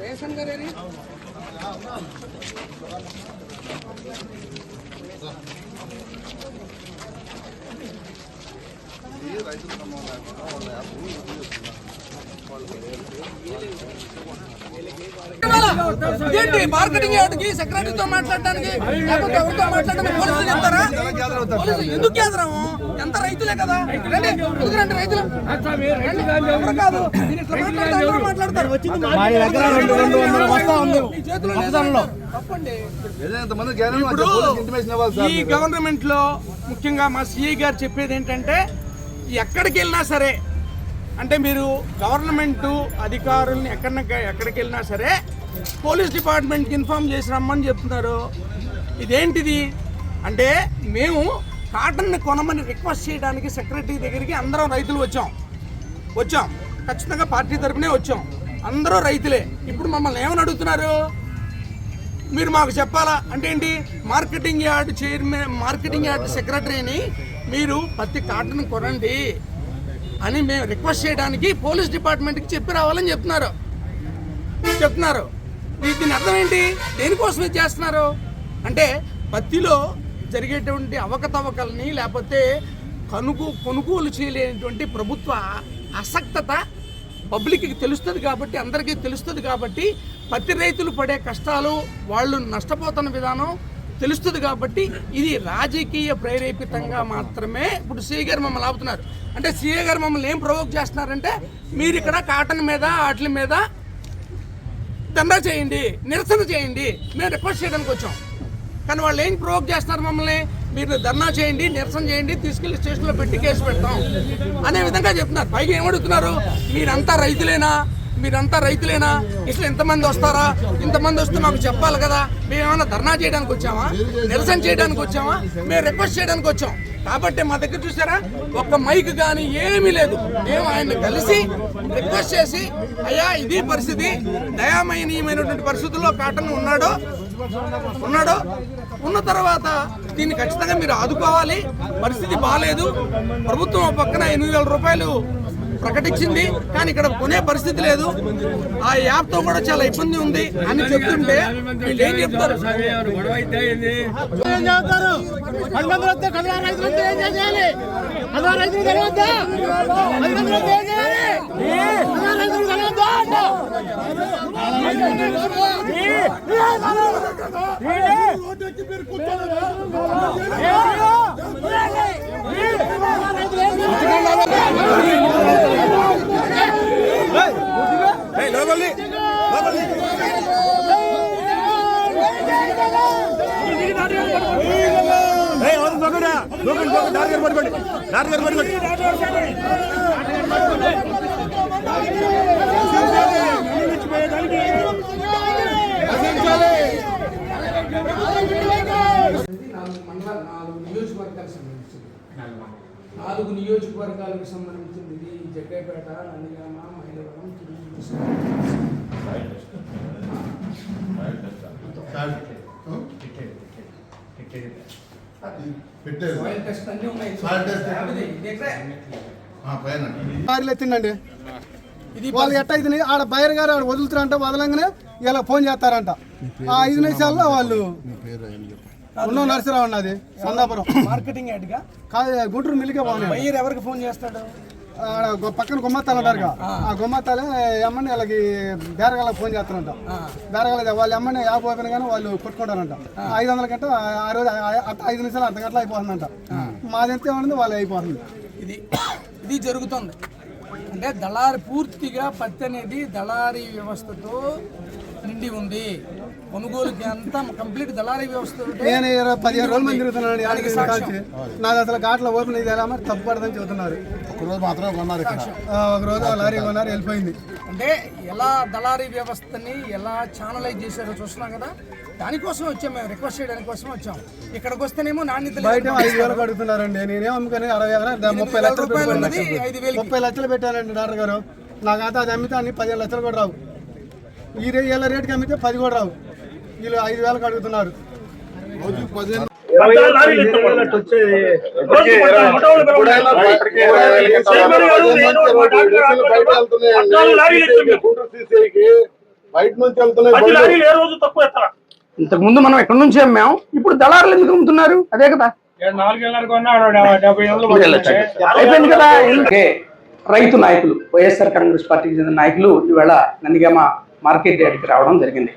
Ration గారేని ఏంటి? Marketing యార్డ్కి సెక్రటరీతో మాట్లాడడానికి లేకపోతే ఎవరితో మాట్లాడడానికి పోలీసులు చెప్తారా? పోలీసులు ఎందుకు కేంద్రము ఎంత రైతులే కదా? రండి ఎందుకంటే రైతులు. రండి. ఎవరు కాదు? మాట్లాడతారు ఈ గవర్నమెంట్లో ముఖ్యంగా మా సిఐ గారు చెప్పేది ఏంటంటే ఎక్కడికి వెళ్ళినా సరే అంటే మీరు గవర్నమెంట్ అధికారుల్ని ఎక్కడ ఎక్కడికి వెళ్ళినా సరే పోలీస్ డిపార్ట్మెంట్కి ఇన్ఫామ్ చేసి రమ్మని చెప్తున్నారు. ఇదేంటిది? అంటే మేము కాటన్ని కొనమని రిక్వెస్ట్ చేయడానికి సెక్రటరీ దగ్గరికి అందరం రైతులు వచ్చాం. వచ్చాం. ఖచ్చితంగా పార్టీ తరఫునే వచ్చాం. అందరూ రైతులే. ఇప్పుడు మమ్మల్ని ఏమని అడుగుతున్నారు? మీరు మాకు చెప్పాలా? అంటే ఏంటి? Marketing yard chairman marketing yard సెక్రటరీని మీరు పత్తి కాటన్ కొనండి. అని మేము రిక్వెస్ట్ చేయడానికి పోలీస్ డిపార్ట్మెంట్కి చెప్పి రావాలని చెప్తున్నారు. చెప్తున్నారు. దీని అర్థం ఏంటి? దేనికోసం ఇది చేస్తున్నారు? అంటే పత్తిలో జరిగేటువంటి అవకతవకల్ని లేకపోతే కనుగో కొనుగోలు చేయలేనటువంటి ప్రభుత్వ అసక్తత పబ్లిక్కి తెలుస్తుంది కాబట్టి అందరికీ తెలుస్తుంది కాబట్టి పత్తి రైతులు పడే కష్టాలు వాళ్ళు నష్టపోతున్న విధానం తెలుస్తుంది కాబట్టి ఇది రాజకీయ ప్రేరేపితంగా మాత్రమే ఇప్పుడు సీఏ గారు మమ్మల్ని ఆపుతున్నారు. అంటే సీఏ గారు మమ్మల్ని ఏం ప్రవోక్ చేస్తున్నారంటే మీరు ఇక్కడ కాటన్ మీద వాటి మీద దందా చేయండి నిరసన చేయండి. మేము రిక్వెస్ట్ చేయడానికి వచ్చాం. కానీ వాళ్ళు ఏం ప్రొవోక్ చేస్తున్నారు మమ్మల్ని? మీరు ధర్నా చేయండి నిరసన చేయండి తీసుకెళ్ళి స్టేషన్లో పెట్టి కేసు పెడతాం. అనే విధంగా చెప్తున్నారు. పైగా ఏమడుగుతున్నారు మీరంతా రైతులేనా? మీరంతా రైతులేనా? ఇట్లా ఎంతమంది వస్తారా? ఇంతమంది వస్తే మాకు చెప్పాలి కదా. మేము ఏమైనా ధర్నా చేయడానికి వచ్చామా? నిరసన చేయడానికి వచ్చామా? మేము రిక్వెస్ట్ చేయడానికి వచ్చాం. కాబట్టి మా దగ్గర చూసారా? ఒక్క మైక్ కానీ ఏమీ లేదు. మేము ఆయన్ని కలిసి రిక్వెస్ట్ చేసి అయ్యా ఇది పరిస్థితి. దయామయనీయమైనటువంటి పరిస్థితుల్లో కాటన్ ఉన్నాడో ఉన్నాడో ఉన్న తర్వాత దీన్ని ఖచ్చితంగా మీరు ఆదుకోవాలి. పరిస్థితి బాగాలేదు ప్రభుత్వం పక్కన ఎనిమిది వేల రూపాయలు ప్రకటించింది కానీ ఇక్కడ కొనే పరిస్థితి లేదు ఆ యాప్తో కూడా చాలా ఇబ్బంది ఉంది అని చెప్తుంటే వీళ్ళు ఏం చెప్తారు ఏం చేస్తారు పది మంది వస్తే కదరా రైతులు వస్తే ఏం చేయాలి కదరా రైతులు తెలియద్దా పది మంది వస్తే ఏం చేయాలి కదరా రైతులు తెలియద్దా అంట. నాలుగు మండలాలు నాలుగు నియోజకవర్గాలకు సంబంధించింది నాలుగు నియోజకవర్గాలకు సంబంధించింది జగ్గైపేట నందిగామ మైలవరం తిరుగు పెట్టేది సాయిల్ టెస్ట్ అన్నీ ఉన్నాయి సాయిల్ టెస్ట్. ఇది ఇదే. పైన. లారీలు ఎత్తిండండి. ఇది వాళ్ళు ఎట్ట అయితే ఆడ బయర్ గారు ఆడ వదులుతారంట వదలంగానే ఇలా ఫోన్ చేస్తారంట. ఆ ఐదు నిమిషాల్లో వాళ్ళు ఉన్నో నరసరావు అన్నది సందాపురం. మార్కెటింగ్ యాడ్గా? కాదు గుంటూరు మిల్లికే బాగున్నాయి ఎవరికి ఫోన్ చేస్తాడు? పక్కన గుమ్మత్తాలు అంటారుగా ఆ. గుమ్మత్తాలే ఎమ్మని వాళ్ళకి బేరగాళ్ళకి ఫోన్ చేస్తారంట. బేరగాళ్ళకి వాళ్ళు ఎమ్మని యాప్ ఓపెన్ కానీ వాళ్ళు కొట్టుకుంటారంట. ఐదు వందల గంట ఆ రోజు ఐదు నిమిషాలు అర్ధ గంటలు అయిపోతుందంట. మాది ఎంత ఏమన్నది వాళ్ళు అయిపోతుంది. ఇది ఇది జరుగుతుంది. అంటే దళారి పూర్తిగా పత్తి అనేది దళారీ వ్యవస్థతో నిండి ఉంది. కొనుగోలుకి అంతా కంప్లీట్ దళారీ వ్యవస్థ నేను పదిహేను రోజుల మంది తిరుగుతున్నాను ఆడికి కాల్చి. నాది అసలు ఘాట్లో ఓపెన్ ఇది ఎలా మరి తప్పుపడదని చెబుతున్నారు. ఒక్కరోజు మాత్రమే కొన్నారు ఇక్కడ. ఆ, ఒక రోజు ఆ లారీ కొన్నారు వెళ్ళిపోయింది. అంటే ఎలా దళారీ వ్యవస్థని ఎలా ఛానలైజ్ చేశారో చూస్తున్నాం కదా. దానికోసం వచ్చాం మేము రిక్వెస్ట్ చేయడానికి కోసం వచ్చాం. ఇక్కడికి వస్తేనేమో నాణ్యత. బయట ఐదు వేలకు అడుగుతున్నారండి నేనేం అమ్ముకొని అరవై వేల ముప్పై వేల లక్షలు ముప్పై లక్షలు పెట్టానండి డాక్టర్ గారు. నాకు అంతా అది అమ్మితే అన్ని పదిహేను లక్షలు కూడా రావు. ఈ ఏళ్ళ రేటుకి అమ్మితే పది కూడా రావు. వీళ్ళు ఐదు వేలకు అడుగుతున్నారు. బయట నుంచి వెళ్తున్నాయి ఇంతకు ముందు మనం ఎక్కడి నుంచి అమ్మాం ఇప్పుడు దళారులు ఎందుకు అమ్ముతున్నారు? అదే కదా. అయిపోయింది కదా. రైతు నాయకులు వైఎస్ఆర్ కాంగ్రెస్ పార్టీకి చెందిన నాయకులు ఈవేళ నందిగామ మార్కెట్ యార్డ్కి రావడం జరిగింది.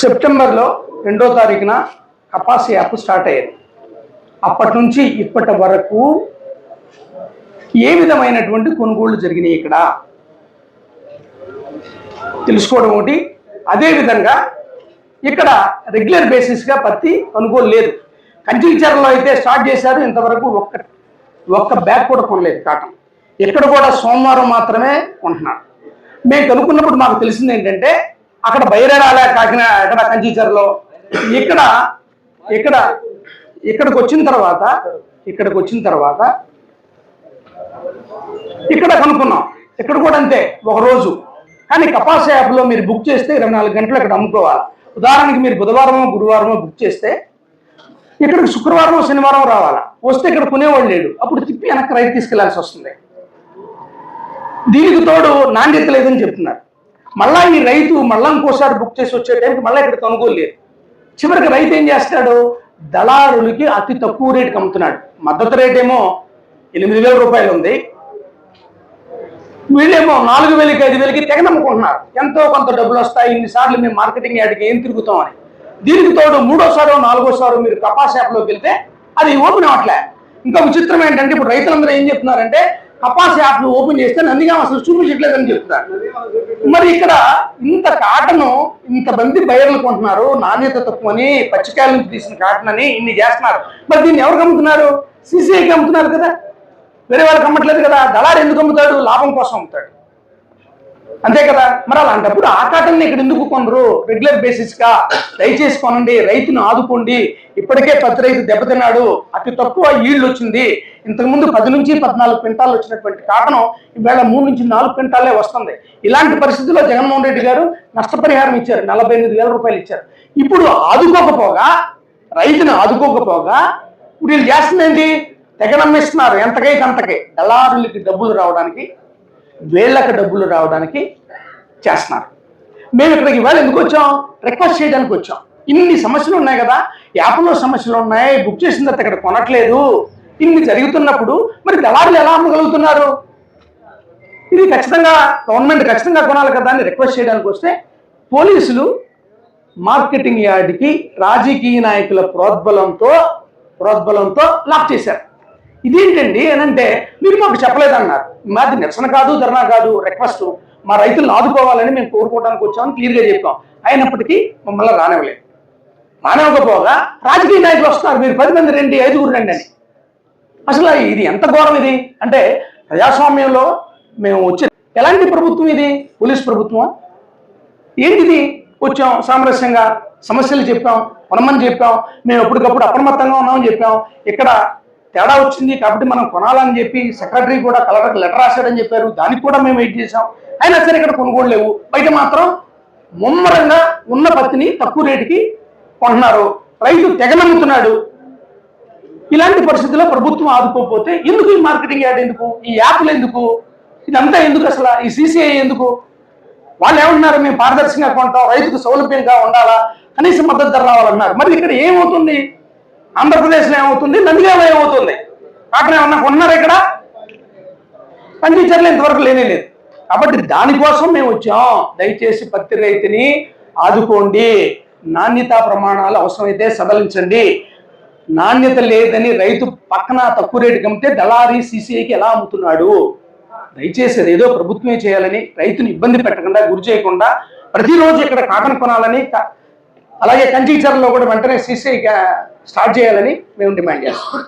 సెప్టెంబర్లో రెండో తారీఖున కపాసి యాప్ స్టార్ట్ అయ్యేది. అప్పటి నుంచి ఇప్పటి వరకు ఏ విధమైనటువంటి కొనుగోళ్ళు జరిగినాయి ఇక్కడ? తెలుసుకోవడం ఒకటి. అదేవిధంగా ఇక్కడ రెగ్యులర్ బేసిస్గా పత్తి కొనుగోలు లేదు. కంచిచర్లో అయితే స్టార్ట్ చేశారు ఇంతవరకు ఒక్క ఒక్క బ్యాగ్ కూడా కొనలేదు కాటన్. ఇక్కడ కూడా సోమవారం మాత్రమే కొంటున్నారు. మేము కనుక్కున్నప్పుడు మాకు తెలిసింది ఏంటంటే అక్కడ బైరేరాల కాకినాడ అక్కడ కంచీచర్లో? ఇక్కడ ఇక్కడ ఇక్కడికి వచ్చిన తర్వాత ఇక్కడికి వచ్చిన తర్వాత ఇక్కడ కనుక్కున్నాం. ఇక్కడ కూడా అంతే ఒక రోజు. కానీ కపాస్ యాప్లో మీరు బుక్ చేస్తే ఇరవై నాలుగు గంటలు ఇక్కడ అమ్ముకోవాలి. ఉదాహరణకి మీరు బుధవారమో గురువారమో బుక్ చేస్తే ఇక్కడికి శుక్రవారం శనివారం రావాలా? వస్తే ఇక్కడ కొనేవాళ్ళు లేడు. అప్పుడు తిప్పి వెనక్కి రైతు తీసుకెళ్ళాల్సి వస్తుంది. దీనికి తోడు నాణ్యత లేదని చెప్తున్నారు. మళ్ళా ఈ రైతు మళ్ళా ఇంకోసారి బుక్ చేసి వచ్చే టైంకి మళ్ళీ ఇక్కడ కొనుగోలు లేదు. చివరికి రైతు ఏం చేస్తాడు దళారులకి అతి తక్కువ రేటుకి అమ్ముతున్నాడు. మద్దతు రేట్ ఏమో ఎనిమిది వేల రూపాయలు ఉంది. వీళ్ళేమో నాలుగు వేలకి ఐదు వేలకి తెగ నమ్ముకుంటున్నారు ఎంతో కొంత డబ్బులు వస్తాయి. ఇన్నిసార్లు మేము మార్కెటింగ్ యాడ్కి ఏం తిరుగుతాం అని. దీనికి తోడు మూడోసారో నాలుగోసారో మీరు కపాస్ యాప్లోకి వెళ్తే అది ఓపెన్ అవట్లే ఇంకా విచిత్రం ఏంటంటే ఇప్పుడు రైతులందరూ ఏం చెప్తున్నారంటే కపాస్ యాప్ ఓపెన్ చేస్తే నందిగా అసలు చూపించట్లేదని చెప్తారు. మరి ఇక్కడ ఇంత కాటను ఇంత మంది బయర్లు కొంటున్నారు నాణ్యత తక్కువని పచ్చికాయల నుంచి తీసిన కాటన్ అని ఇన్ని చేస్తున్నారు. మరి దీన్ని ఎవరికి అమ్ముతున్నారు సీసీఐకి అమ్ముతున్నారు కదా. వేరే వాళ్ళకి అమ్మట్లేదు కదా. దళారు ఎందుకు అమ్ముతాడు లాభం కోసం అమ్ముతాడు. అంతే కదా? మరి అలాంటప్పుడు ఆ కాటన్ ఇక్కడ ఎందుకు కొనరు? రెగ్యులర్ బేసిస్గా దయచేసి కొనండి రైతును ఆదుకోండి. ఇప్పటికే పత్తి రైతు దెబ్బతిన్నాడు అతి తక్కువ ఈళ్ళు వచ్చింది. ఇంతకు ముందు పది నుంచి పద్నాలుగు క్వింటాలు వచ్చినటువంటి కారణం ఈవేళ మూడు నుంచి నాలుగు క్వింటాలే వస్తుంది. ఇలాంటి పరిస్థితుల్లో జగన్మోహన్ రెడ్డి గారు నష్టపరిహారం ఇచ్చారు. నలభై ఎనిమిది వేల రూపాయలు ఇచ్చారు. ఇప్పుడు ఆదుకోకపోగా రైతును ఆదుకోకపోగా ఇప్పుడు వీళ్ళు చేస్తుంది ఏంటి తెగనమ్మిస్తున్నారు ఎంతకైతే అంతకే. దళారులకి డబ్బులు రావడానికి వేళ్ళకు డబ్బులు రావడానికి చేస్తున్నారు. మేము ఇక్కడికి ఇవాళ ఎందుకు వచ్చాం? రిక్వెస్ట్ చేయడానికి వచ్చాం. ఇన్ని సమస్యలు ఉన్నాయి కదా యాప్లో సమస్యలు ఉన్నాయి బుక్ చేసిన తర్వాత ఇక్కడ కొనట్లేదు. ఇన్ని జరుగుతున్నప్పుడు మరి దళారులు ఎలా అమ్మగలుగుతున్నారు? ఇది ఖచ్చితంగా గవర్నమెంట్ ఖచ్చితంగా కొనాలి కదా అని రిక్వెస్ట్ చేయడానికి వస్తే పోలీసులు మార్కెటింగ్ యార్డ్కి రాజకీయ నాయకుల ప్రోద్బలంతో ప్రోద్బలంతో లాక్ చేశారు. ఇదేంటండి అని అంటే మీరు మాకు చెప్పలేదన్నారు. మాది నిరసన కాదు ధర్నా కాదు రిక్వెస్ట్ మా రైతులను ఆదుకోవాలని మేము కోరుకోవడానికి వచ్చామని క్లియర్గా చెప్పాం. అయినప్పటికీ మమ్మల్ని రానివ్వలేదు. రానివ్వకపోగా రాజకీయ నాయకులు వస్తున్నారు మీరు పది మంది రండి ఐదుగురు రండి అని. అసలు ఇది ఎంత ఘోరం ఇది? అంటే ప్రజాస్వామ్యంలో మేము వచ్చే ఎలాంటి ప్రభుత్వం ఇది? పోలీస్ ప్రభుత్వం ఏంటిది? వచ్చాం సామరస్యంగా సమస్యలు చెప్పాం కొనమని చెప్పాం. మేము ఎప్పటికప్పుడు అప్రమత్తంగా ఉన్నామని చెప్పాం. ఇక్కడ తేడా వచ్చింది కాబట్టి మనం కొనాలని చెప్పి సెక్రటరీ కూడా కలెక్టర్ లెటర్ రాశాడని చెప్పారు. దానికి కూడా మేము వెయిట్ చేసాం అయినా సరే ఇక్కడ కొనుగోలు లేవు. బయట మాత్రం ముమ్మరంగా ఉన్న పత్తిని తక్కువ రేటుకి కొంటున్నారు. రైతు తెగ నమ్ముతున్నాడు. ఇలాంటి పరిస్థితుల్లో ప్రభుత్వం ఆదుకోకపోతే ఎందుకు ఈ మార్కెటింగ్ యాడ్ ఎందుకు? ఈ యాప్లు ఎందుకు? ఇదంతా ఎందుకు అసలు? ఈ సీసీఐ ఎందుకు? వాళ్ళు ఏమన్నారు మేము పారదర్శకంగా కొంటాం. రైతుకు సౌలభ్యంగా ఉండాలా? కనీస మద్దతు ధర రావాలన్నారు. మరి ఇక్కడ ఏమవుతుంది? ఆంధ్రప్రదేశ్లో ఏమవుతుంది? నందిగామలో ఏమవుతుంది? అక్కడ ఏమన్నా ఉన్నారు ఇక్కడ? పండించర్లు ఇంతవరకు లేనే లేదు. కాబట్టి దానికోసం మేము వచ్చాం. దయచేసి పత్తి రైతుని ఆదుకోండి. నాణ్యతా ప్రమాణాలు అవసరమైతే సడలించండి. నాణ్యత లేదని రైతు పక్కన తక్కువ రేటు అమ్మితే దళారీ సీసీఐకి ఎలా అమ్ముతున్నాడు? దయచేసి అది ఏదో ప్రభుత్వమే చేయాలని రైతుని ఇబ్బంది పెట్టకుండా గురి చేయకుండా ప్రతిరోజు ఇక్కడ కాటన్ కొనాలని అలాగే కంటీచర్లో కూడా వెంటనే సీసీ స్టార్ట్ చేయాలని మేము డిమాండ్ చేస్తాం.